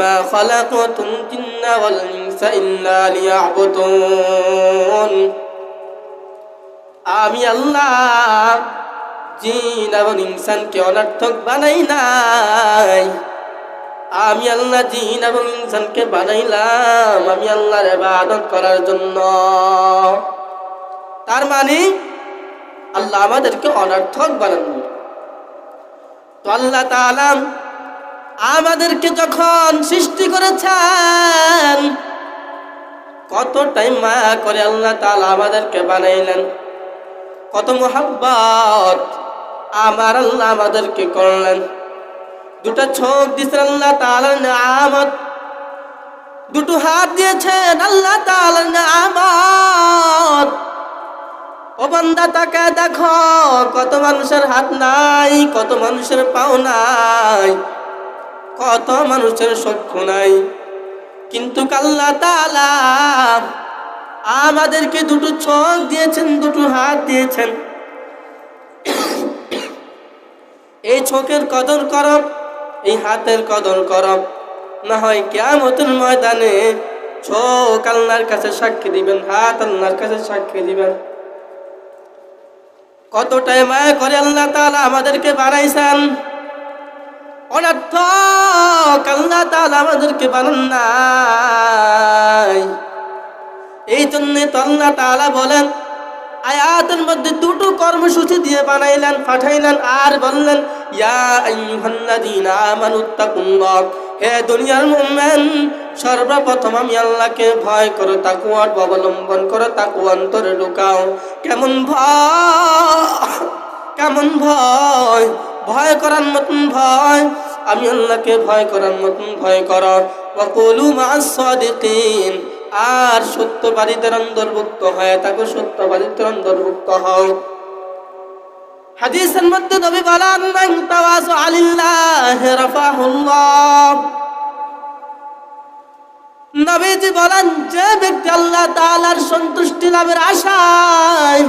وما خلقت الجن والإنس إلا ليعبدون আমি আল্লাহ জিন এবং ইনসানকে অনর্থক বানাই নাই আমি আল্লাহ জিন এবং ইনসানকে বানাইলাম আমি আল্লাহর ইবাদত করার জন্য তার মানে আল্লাহ আমাদেরকে অনর্থক বানানো তো আল্লাহ তাআলা আমাদেরকে যখন সৃষ্টি করেছেন, কত টাইম মায়া করে আল্লাহ তাআলা আমাদেরকে বানাইলেন। কত মোহাব্বত আমার আল্লাহ আমাদেরকে করলেন। দুটো চোখ দিয়েছেন আল্লাহ তাআলার নিয়ামত। দুটো হাত দিয়েছেন আল্লাহ তাআলার নিয়ামত। ও বান্দা, তাকে দেখো, কত মানুষের হাত নাই, কত মানুষের পাও নাই। কত মানুষের চক্ষু নাই। কিন্তু আল্লাহ তাআলা আমাদেরকে দুটো চোখ দিয়েছেন, দুটো হাত দিয়েছেন। এই চোখের কদর করব, এই হাতের কদর করব। না হয় কেমতের ময়দানে চোখ আল্লাহর কাছে সাক্ষী দিবেন, হাত আল্লাহর কাছে সাক্ষী দিবেন। কতটাই মায়া করে আল্লাহ তাআলা আমাদেরকে বানাইছেন। তাআলা আমাদেরকে বানান এই জন্য তো আল্লাহ তাআলা বলেন মধ্যে দুটো কর্মসূচি দিয়ে বানাইলেন, পাঠাইলেন আর বললেন হে দুনিয়ার মুমিন, সর্বপ্রথম আমি আল্লাহকে ভয় করো তাকুয়া অবলম্বন করো তাকুয়া অন্তরে ঢুকাও। কেমন ভয় কেমন ভয় ভয় করার মতন ভয়, আমি আল্লাহকে ভয় করার মতন ভয় করো ওয়াকুলু মা'আস সাদিকিন, আর সত্যবাদীদের অন্তর্ভুক্ত হয়, তাকে সত্যবাদীদের অন্তর্ভুক্ত হও। হাদিসের মধ্যে নবী বলেন, মান তাওয়াজু আলিল্লাহ রাফাহুল্লাহ। নবীজি বলেন, যে ব্যক্তি আল্লাহ তাআলার সন্তুষ্টি লাভের আশায়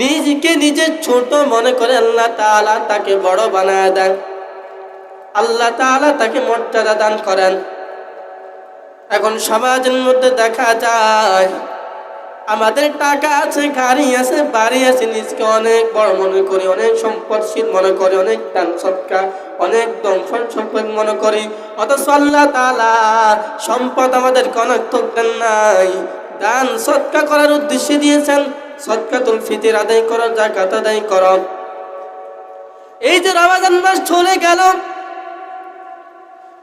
নিজেকে নিজে ছোট মনে করে আল্লাহ তালা তাকে বড় বানায় দেন। আল্লাহ তাআলা তাকে মর্যাদা দান করেন। এখন সমাজের মধ্যে দেখা যায়, আমাদের টাকা আছে, গাড়ি আছে, বাড়ি আছে, নিজকে অনেক বড় মনে করি, অনেক সম্পদশীল মনে করি, অনেক দান সৎকা অনেক দমফল সম্পদ মনে করি। অথচ আল্লাহ তালা সম্পদ আমাদের তো দেন নাই। দান সৎকা করার উদ্দেশ্যে দিয়েছেন। সৎকাতুল ফিতির আদায় করো জাকাত আদায় করো। এই যে রমাজান মাস চলে গেল,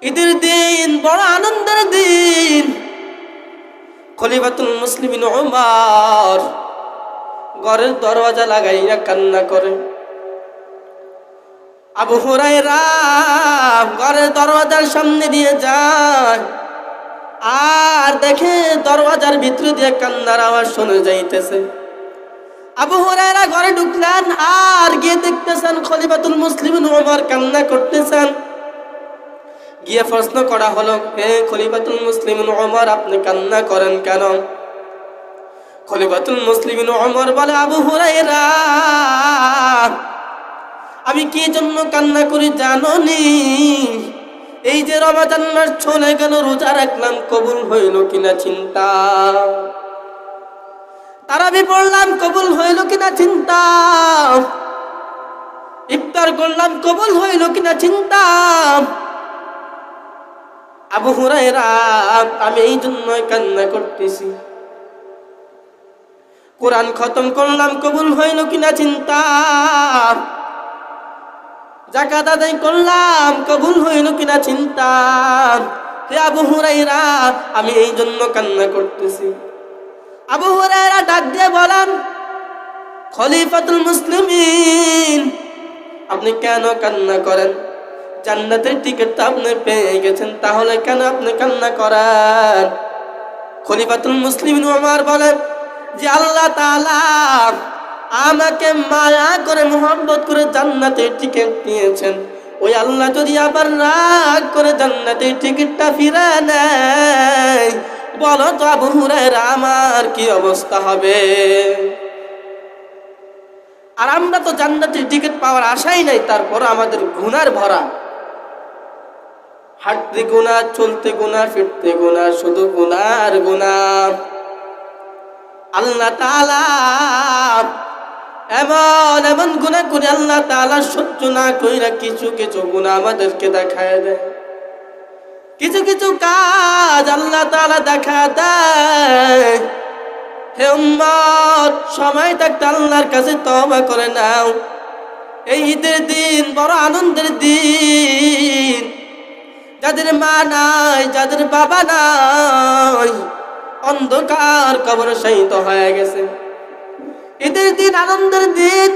ঈদের দিন, বড় আনন্দের দিন। খলিফাতুল মুসলিমিন ওমর ঘরের দরওয়াজা লাগাইয়া কান্না করে। আবু হুরাইরা ঘরের দরওয়াজার সামনে দিয়ে যায়, আর দেখে দরওয়াজার ভিতরে দিয়ে কান্নার আওয়াজ শুনে যাইতেছে। আবু হুরাইরা ঘরে ঢুকলেন, আর গিয়ে দেখতেছেন খলিফাতুল মুসলিমিন ওমর কান্না করতেছেন। গিয়ে প্রশ্ন করা হলো, হে খলিফাতুল মুসলিমিন ওমর আপনি কান্না করেন কেন? খলিফাতুল মুসলিমিন ওমর বলে, আবু হুরাইরা আমি কি জন্য কান্না করি জানো নি? এই যে রমাজান মাস চলে গেল, রোজা রাখলাম, কবুল হইল কিনা চিন্তা? তারাবি পড়লাম কবুল হইল কিনা চিন্তা? ইফতার করলাম, কবুল হইল কিনা চিন্তা? আবু হুরাইরা আমি এই জন্য কান্না করতেছি। কোরআন খতম করলাম, কবুল হইল কিনা চিন্তা? জাকাত আদায় করলাম, কবুল হইল কিনা চিন্তা? হে আবু হুরাইরা আমি এই জন্য কান্না করতেছি। আবু হুরাইরা ডাক দিয়ে বলেন, খলিফাতুল মুসলিমিন, আপনি কেন কান্না করেন? জান্নাতের টিকিট তো আপনি পেয়ে গেছেন, তাহলে কেন আপনি কান্না করেন? খলিফাতুল মুসলিম আমার বলেন, যে আল্লাহ তাআলা আমাকে মায়া করে মোহাম্মত করে জান্নাতের টিকিট দিয়েছেন। ওই আল্লাহ যদি আবার রাগ করে জান্নাতের টিকিটটা ফিরে নেয় বলো তো আবু হুরায়রা, আমার কি অবস্থা হবে? আর আমরা তো জান্নাতের টিকিট পাওয়ার আশাই নাই, তারপর আমাদের গুনার ভরা। হাঁটতে গুণা চলতে গুণা ফিরতে গুণা শুধু গুনার গুণা আল্লাহ এমন এমন গুণা করে আল্লাহ তাআলা সহ্য না কইরা কিছু কিছু গুণা আমাদেরকে দেখায় দেয়। কিছু কিছু কাজ আল্লাহ তালা দেখা দেয়। সময় থাকতে আল্লাহর কাছে তওবা করে নাও। এই ঈদের দিন বড় আনন্দের দিন। যাদের মা নাই, যাদের বাবা নাই, অন্ধকার কবর সহিত হয়ে গেছে। ঈদের দিন আনন্দের দিন।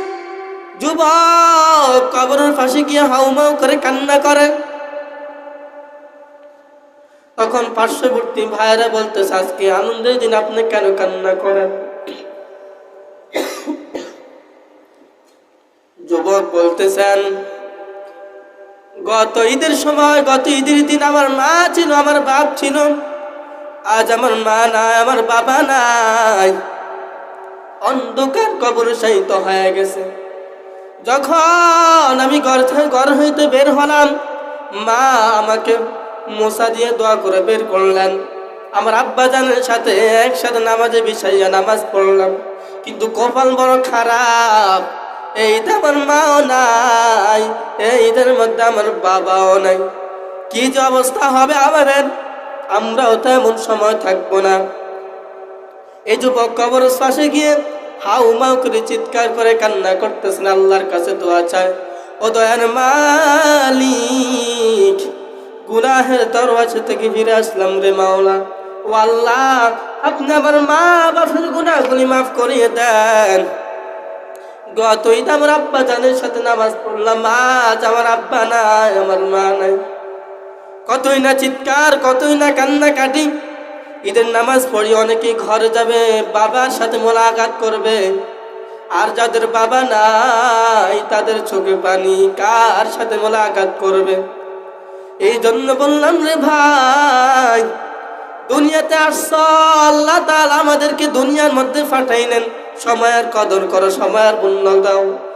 যুবক কবরের পাশে গিয়ে হাউমাউ করে কান্না করে। তখন পার্শ্ববর্তী ভাইয়েরা বলতেছে, আজকে আনন্দের দিন, আপনি কেন কান্না করেন? যুবক বলতেছেন, গত ঈদের সময়, গত ঈদের দিন আমার মা ছিল, আমার বাপ ছিল। আজ আমার মা নাই, আমার বাবা নাই। অন্ধকার কবর সাহিত হয়ে গেছে। যখন আমি ঘর ঘর হইতে বের হলাম, মা আমাকে মশা দিয়ে দোয়া করে বের করলেন। আমার আব্বা জানের সাথে একসাথে নামাজে বিছাইয়া নামাজ পড়লাম। কিন্তু কপাল বড় খারাপ। এইটা আমার মাও নাই। এইটার মধ্যে আমার বাবাও নাই। কি যে অবস্থা হবে আমাদের? আমরাও তো এমন সময় থাকব না। এই যুবক কবর শ্বাসে গিয়ে হাউ মাউ করে চিৎকার করে কান্না করতেছেন, আল্লাহর কাছে দোয়া চায়। ও দয়ার মালিক। গুনাহের দরওয়াজা থেকে ফিরে আসলাম রে মাওলা। ও আল্লাহ, আপনি আমার মা বাপের গুনাহগুলি মাফ করিয়ে দেন। গত ঈদ আমার আব্বা জানের সাথে নামাজ পড়লাম, আজ আমার আব্বা নাই, আমার মা নাই। কতই না চিৎকার, কতই না কান্না কাটি ঈদের নামাজ পড়ি অনেকেই ঘরে যাবে, বাবার সাথে মোলাকাত করবে। আর যাদের বাবা নাই, তাদের চোখে পানি কার সাথে মোলাকাত করবে? এই জন্য বললাম রে ভাই, দুনিয়াতে আসছ, আল্লাহ তাআলা আমাদেরকে দুনিয়ার মধ্যে পাঠাইলেন। সময়ের কদর করো সময়ের পুণ্য দাও।